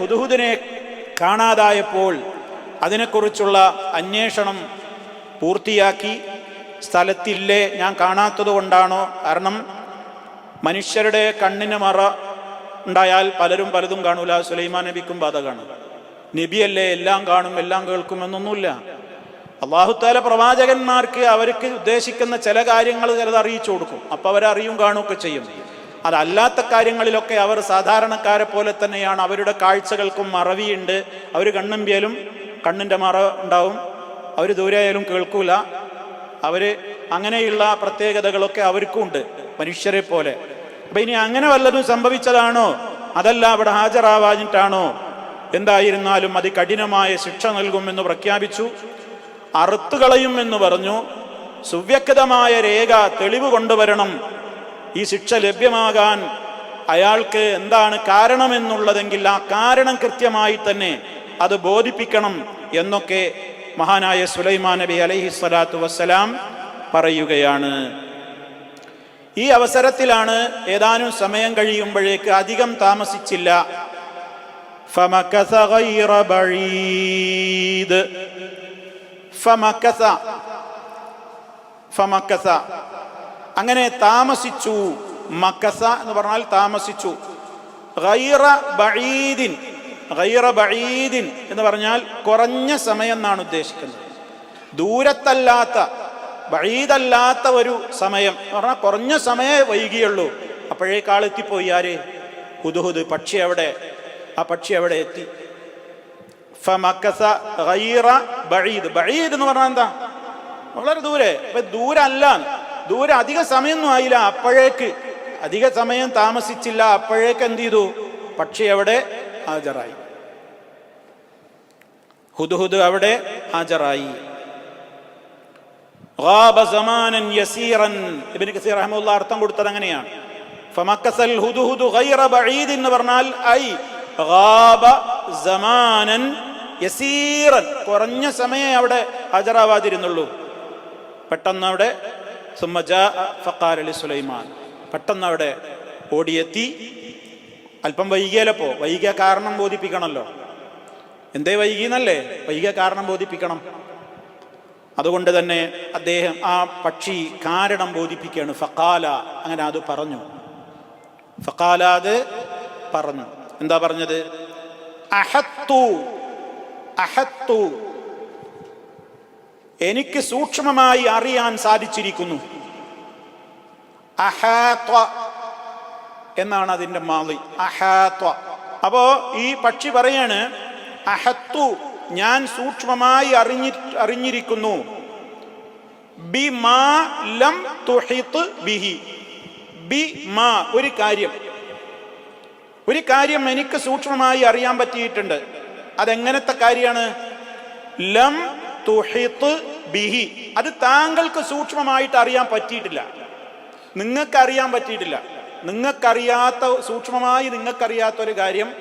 ഹുദുഹുദിനെ കാണാതായപ്പോൾ അതിനെക്കുറിച്ചുള്ള അന്വേഷണം പൂർത്തിയാക്കി സ്ഥലത്തില്ലേ ഞാൻ കാണാത്തത് കൊണ്ടാണോ? കാരണം മനുഷ്യരുടെ കണ്ണിന് മറ ഉണ്ടായാൽ പലരും പലതും കാണൂല. സുലൈമാൻ നബിക്കും ബാധ കാണും. നബിയല്ലേ എല്ലാം കാണും എല്ലാം കേൾക്കും എന്നൊന്നുമില്ല. അള്ളാഹുത്താല പ്രവാചകന്മാർക്ക് അവർക്ക് ഉദ്ദേശിക്കുന്ന ചില കാര്യങ്ങൾ ചിലത് അറിയിച്ചു കൊടുക്കും. അപ്പോൾ അവരറിയും കാണുകയൊക്കെ ചെയ്യും. അതല്ലാത്ത കാര്യങ്ങളിലൊക്കെ അവർ സാധാരണക്കാരെ പോലെ തന്നെയാണ്. അവരുടെ കാഴ്ചകൾക്കും മറവിയുണ്ട്. അവർ കണ്ണുമ്പിയാലും കണ്ണിന്റെ മറ ഉണ്ടാവും. അവർ ദൂരെയായാലും കേൾക്കൂല. അവർ അങ്ങനെയുള്ള പ്രത്യേകതകളൊക്കെ അവർക്കും ഉണ്ട് മനുഷ്യരെ പോലെ. അപ്പം ഇനി അങ്ങനെ വല്ലതും സംഭവിച്ചതാണോ? അതല്ല അവിടെ ഹാജരാവാഞ്ഞിട്ടാണോ? എന്തായിരുന്നാലും അതികഠിനമായ ശിക്ഷ നൽകുമെന്ന് പ്രഖ്യാപിച്ചു. അറുത്തുകളയും എന്ന് പറഞ്ഞു. സുവ്യക്തമായ രേഖ തെളിവ് കൊണ്ടുവരണം. ഈ ശിക്ഷ ലഭ്യമാകാൻ അയാൾക്ക് എന്താണ് കാരണമെന്നുള്ളതെങ്കിൽ ആ കാരണം കൃത്യമായി തന്നെ അത് ബോധിപ്പിക്കണം എന്നൊക്കെ മഹാനായ സുലൈമാൻ നബി അലൈഹി സ്വലാത്തു വസ്സലാം പറയുകയാണ്. ഈ അവസരത്തിലാണ് ഏതാനും സമയം കഴിയുമ്പോഴേക്ക് അധികം താമസിച്ചില്ല. ഫമക്കസ ഫമക്കസ അങ്ങനെ താമസിച്ചു. മക്കസ എന്ന് പറഞ്ഞാൽ താമസിച്ചു. ഗൈറ ബഈദിൻ ഗൈറ ബഈദിൻ എന്ന് പറഞ്ഞാൽ കുറഞ്ഞ സമയം എന്നാണ് ഉദ്ദേശിക്കുന്നത്. ദൂരത്തല്ലാത്ത ബഴീതല്ലാത്ത ഒരു സമയം എന്ന് പറഞ്ഞാൽ കുറഞ്ഞ സമയമേ വൈകിയുള്ളൂ. അപ്പോഴേക്കാളെത്തിപ്പോയി ആര്? ഹുദുഹുദ് പക്ഷി എവിടെ ആ പക്ഷി എവിടെ എത്തി. ഫമക്കസ ഗൈറ ബഴീദ് ബഴീദ് എന്ന് പറഞ്ഞാൽ എന്താ? വളരെ ദൂരെ. അപ്പൊ ദൂരല്ല ദൂരെ അധിക സമയമൊന്നും ആയില്ല. അപ്പോഴേക്ക് അധിക സമയം താമസിച്ചില്ല. അപ്പോഴേക്ക് എന്ത് ചെയ്തു? പക്ഷി അവിടെ ഹാജരായി. ഹുദുഹുദ് അവിടെ ഹാജരായി. അർത്ഥം കൊടുത്തത് അങ്ങനെയാണ്. എന്ന് പറഞ്ഞാൽ ഐ സമാനൻ കുറഞ്ഞ സമയം അവിടെ ഹാജരാവാതിരുന്നുള്ളൂ. പെട്ടെന്ന് അവിടെ സുലൈമാൻ പെട്ടെന്ന് അവിടെ ഓടിയെത്തി. അല്പം വൈകിയാലപ്പോ വൈകിയ കാരണം ബോധിപ്പിക്കണമല്ലോ എന്തേ വൈകിയെന്നല്ലേ? വൈകിയ കാരണം ബോധിപ്പിക്കണം. അതുകൊണ്ട് തന്നെ അദ്ദേഹം ആ പക്ഷി കാരണം ബോധിപ്പിക്കുകയാണ്. ഫക്കാല അങ്ങനെ അത് പറഞ്ഞു. ഫക്കാല അത് പറഞ്ഞു. എന്താ പറഞ്ഞത്? അഹത്തു അഹത്തു. എനിക്ക് സൂക്ഷ്മമായി അറിയാൻ സാധിച്ചിരിക്കുന്നു. അഹാത്വ എന്നാണ് അതിന്റെ മാളി. അഹാത്വ. അപ്പോ ഈ പക്ഷി പറയാണ് അഹത്തു ഞാൻ സൂക്ഷ്മമായി അറിഞ്ഞി അറിഞ്ഞിരിക്കുന്നു. ബി മാ ലം തുഹിത്ത് ബിഹി. ബി മാ ഒരു കാര്യം. ഒരു കാര്യം എനിക്ക് സൂക്ഷ്മമായി അറിയാൻ പറ്റിയിട്ടുണ്ട്. അതെങ്ങനത്തെ കാര്യമാണ്? ലം തുഹിത്ത് ബിഹി. അത് താങ്കൾക്ക് സൂക്ഷ്മമായിട്ട് അറിയാൻ പറ്റിയിട്ടില്ല. നിങ്ങൾക്കറിയാൻ പറ്റിയിട്ടില്ല. നിങ്ങൾക്കറിയാത്ത സൂക്ഷ്മമായി നിങ്ങൾക്കറിയാത്ത ഒരു കാര്യം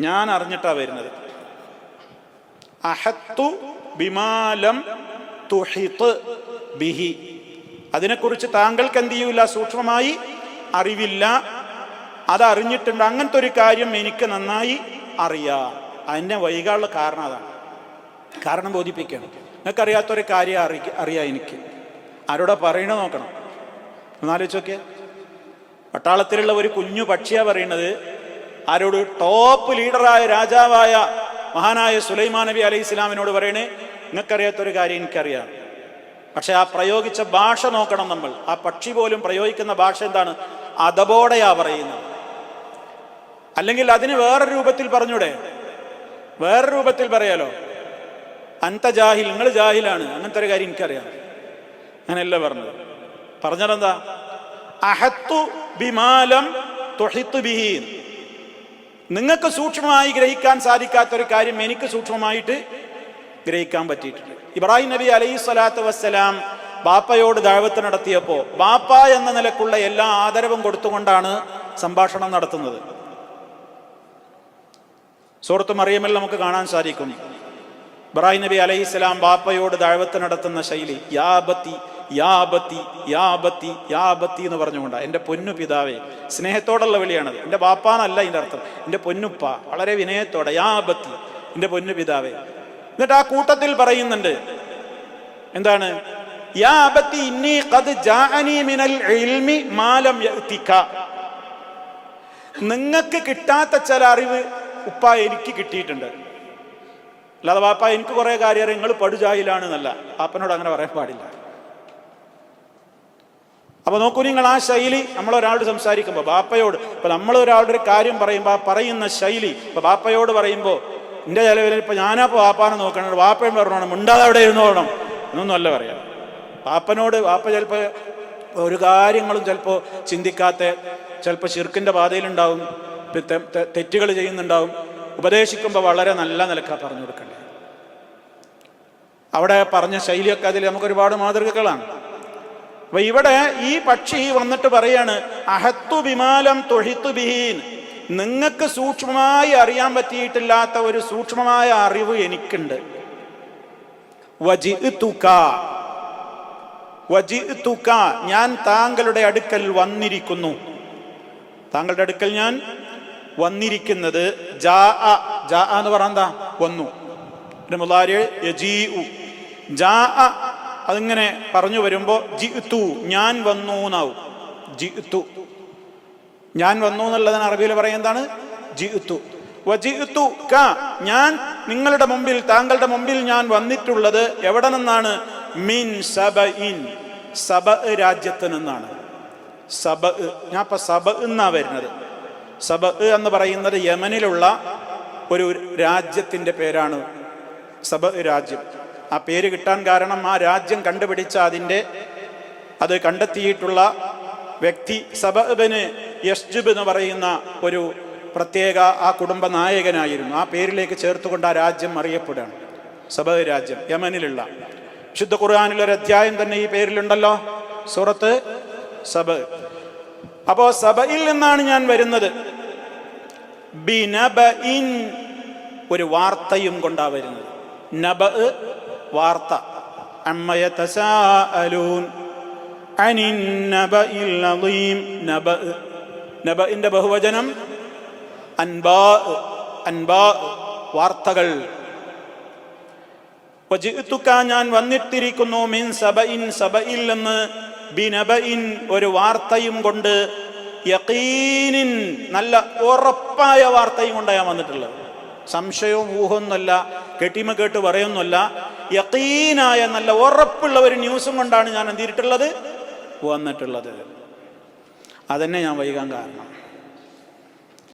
ഞാൻ അറിഞ്ഞിട്ടാ വരുന്നത്. അഹത്തു ബിമാലം തുഹിത്ത് ബിഹി. അതിനെക്കുറിച്ച് താങ്കൾക്ക് എന്ത് ചെയ്യൂല? സൂക്ഷ്മമായി അറിവില്ല. അതറിഞ്ഞിട്ടുണ്ട്. അങ്ങനത്തെ ഒരു കാര്യം എനിക്ക് നന്നായി അറിയാം. അതിന്റെ വൈകാനുള്ള കാരണം അതാണ്. കാരണം ബോധിപ്പിക്കണം നിങ്ങൾക്കറിയാത്തൊരു കാര്യം അറി അറിയാം എനിക്ക്. ആരോടാ പറയണ നോക്കണം. ഒന്നാലോചിച്ചോക്കെ. പട്ടാളത്തിലുള്ള ഒരു കുഞ്ഞു പക്ഷിയാ പറയുന്നത്. ആരോട് ടോപ്പ് ലീഡറായ രാജാവായ മഹാനായ സുലൈമാൻ നബി അലൈഹി ഇസ്ലാമിനോട് പറയണേ നിങ്ങൾക്കറിയാത്തൊരു കാര്യം എനിക്കറിയാം. പക്ഷെ ആ പ്രയോഗിച്ച ഭാഷ നോക്കണം നമ്മൾ. ആ പക്ഷി പോലും പ്രയോഗിക്കുന്ന ഭാഷ എന്താണ്? അതബോടെയാ പറയുന്നത്. അല്ലെങ്കിൽ അതിന് വേറെ രൂപത്തിൽ പറഞ്ഞൂടെ? വേറെ രൂപത്തിൽ പറയാലോ? അന്ത ജാഹിൽ നിങ്ങൾ ജാഹിലാണ്. അങ്ങനത്തെ ഒരു കാര്യം എനിക്കറിയാം. അങ്ങനെയല്ല പറഞ്ഞത്. പറഞ്ഞതെന്താ? അഹത്തു ബിമാലം തൊഹിത്തു ബിഹീൻ നിങ്ങൾക്ക് സൂക്ഷ്മമായി ഗ്രഹിക്കാൻ സാധിക്കാത്ത ഒരു കാര്യം എനിക്ക് സൂക്ഷ്മമായിട്ട് ഗ്രഹിക്കാൻ പറ്റിയിട്ടുണ്ട് ഇബ്രാഹിം നബി അലൈഹി സ്വലാത്തു വസ്സലാം ബാപ്പയോട് ദാഴ്വത്ത് നടത്തിയപ്പോൾ ബാപ്പ എന്ന നിലക്കുള്ള എല്ലാ ആദരവും കൊടുത്തുകൊണ്ടാണ് സംഭാഷണം നടത്തുന്നത്. സുഹൃത്തും അറിയുമല്ലോ നമുക്ക് കാണാൻ സാധിക്കും. ഇബ്രാഹിം നബി അലൈഹി സ്വലാം ബാപ്പയോട് ദാഴ്വത്ത് നടത്തുന്ന ശൈലി യാബത്തി യാബത്തി യാബത്തി യാബത്തി എന്ന് പറഞ്ഞുകൊണ്ടാണ് എന്റെ പൊന്നു പിതാവേ സ്നേഹത്തോടുള്ള വിളിയാണത്. എന്റെ ബാപ്പാന്നല്ല ഇതിന്റെ അർത്ഥം. എന്റെ പൊന്നുപ്പ വളരെ വിനയത്തോടെ യാബത്തി എന്റെ പൊന്നു പിതാവേ. എന്നിട്ട് ആ കൂട്ടത്തിൽ പറയുന്നുണ്ട് എന്താണ്? യാ ഇന്നി ജാഅനി മിനൽ ഇൽമി മാലം നിങ്ങൾക്ക് കിട്ടാത്ത ചില അറിവ് ഉപ്പ എനിക്ക് കിട്ടിയിട്ടുണ്ട്. അല്ലാതെ വാപ്പ എനിക്ക് കുറെ കാര്യം നിങ്ങൾ പടുജായിലാണ് എന്നല്ല. പാപ്പനോട് അങ്ങനെ പറയാൻ പാടില്ല. അപ്പൊ നോക്കൂ നിങ്ങൾ ആ ശൈലി നമ്മൾ ഒരാളോട് സംസാരിക്കുമ്പോൾ ബാപ്പയോട് ഇപ്പൊ നമ്മൾ ഒരാളുടെ ഒരു കാര്യം പറയുമ്പോൾ ആ പറയുന്ന ശൈലി ഇപ്പൊ ബാപ്പയോട് പറയുമ്പോൾ എന്റെ ചിലവിൽ ഇപ്പൊ ഞാനാ ഇപ്പൊ വാപ്പാനെ നോക്കണം വാപ്പയും പറഞ്ഞോണം. മിണ്ടാതെ അവിടെ ഇരുന്നോണം. എന്നൊന്നും അല്ല പറയാം. പാപ്പനോട് വാപ്പ ചിലപ്പോൾ ഒരു കാര്യങ്ങളും ചിലപ്പോൾ ചിന്തിക്കാത്ത ചിലപ്പോൾ ഷിർക്കിന്റെ പാതയിലുണ്ടാവും തെറ്റുകൾ ചെയ്യുന്നുണ്ടാവും. ഉപദേശിക്കുമ്പോൾ വളരെ നല്ല നിലക്കാ പറഞ്ഞു കൊടുക്കണ്ടേ? അവിടെ പറഞ്ഞ ശൈലിയൊക്കെ അതിൽ നമുക്ക് ഒരുപാട് മാതൃകകളാണ്. അപ്പൊ ഇവിടെ ഈ പക്ഷി വന്നിട്ട് പറയാണ് അഹത്തു വിമാലം തൊഴിത്തു ബിഹീൻ. നിങ്ങൾക്ക് സൂക്ഷ്മമായി അറിയാൻ പറ്റിയിട്ടില്ലാത്ത ഒരു സൂക്ഷ്മമായ അറിവ് എനിക്കുണ്ട്. ഞാൻ താങ്കളുടെ അടുക്കൽ വന്നിരിക്കുന്നു. താങ്കളുടെ അടുക്കൽ ഞാൻ വന്നിരിക്കുന്നത് ജാ ജാ എന്ന് പറഞ്ഞാൽ വന്നു. ജാ അതിങ്ങനെ പറഞ്ഞു വരുമ്പോൾ ജിത്തു ഞാൻ വന്നു എന്നാവും. ജിത്തു ഞാൻ വന്നു എന്നുള്ളതിന് അറബിയിൽ പറയുന്നതാണ് ജിത്തു വജിത്തു ക ഞാൻ നിങ്ങളുടെ മുമ്പിൽ താങ്കളുടെ മുമ്പിൽ ഞാൻ വന്നിട്ടുള്ളത് എവിടെ നിന്നാണ്? മിൻ സബ ഇൻ സബ രാജ്യത്ത് നിന്നാണ്. സബ ഞാൻ ഇപ്പൊ സബ എന്നാ വരുന്നത്. സബ എന്ന് പറയുന്നത് യമനിലുള്ള ഒരു രാജ്യത്തിന്റെ പേരാണ് സബ രാജ്യം. ആ പേര് കിട്ടാൻ കാരണം ആ രാജ്യം കണ്ടുപിടിച്ച അതിന്റെ അത് കണ്ടെത്തിയിട്ടുള്ള വ്യക്തി സബബന് യഷ്ജുബ് എന്ന് പറയുന്ന ഒരു പ്രത്യേക ആ കുടുംബ നായകനായിരുന്നു ആ പേരിലേക്ക് ചേർത്തുകൊണ്ട് ആ രാജ്യം അറിയപ്പെടുകയാണ്. സബ രാജ്യം യമനിലുള്ള. ശുദ്ധ ഖുർആാനിലൊരു അധ്യായം തന്നെ ഈ പേരിലുണ്ടല്ലോ. സൂറത്ത് സബ. അപ്പോ സബയിൽ നിന്നാണ് ഞാൻ വരുന്നത്. ബിനബഇൻ ഒരു വാർത്തയും കൊണ്ടാ വരുന്നത്. നബ വാർത്ത. അമ്മയതസാഅലൂൻ അനിൻ നബഇൽ അളീം നബ നബഇന്റെ ബഹുവചനം അൻബാ അൻബാ വാർത്തകൾ. ഞാൻ വന്നിട്ടിരിക്കുന്നു മിൻ സബഇൻ. സബയിൽ നിന്ന് ബിനബഇൻ ഒരു വാർത്തയും കൊണ്ട് യക്കീനിൻ നല്ല ഉറപ്പായ വാർത്തയും കൊണ്ടാണ് ഞാൻ വന്നിട്ടുള്ളത്. സംശയവും ഊഹമൊന്നുമല്ല കെട്ടിമ കേട്ട് പറയൊന്നുമല്ല യക്കീനായ നല്ല ഉറപ്പുള്ള ഒരു ന്യൂസും കൊണ്ടാണ് ഞാൻ എന്തിയിട്ടുള്ളത് വന്നിട്ടുള്ളത്. അതന്നെ ഞാൻ വൈകാൻ കാരണം.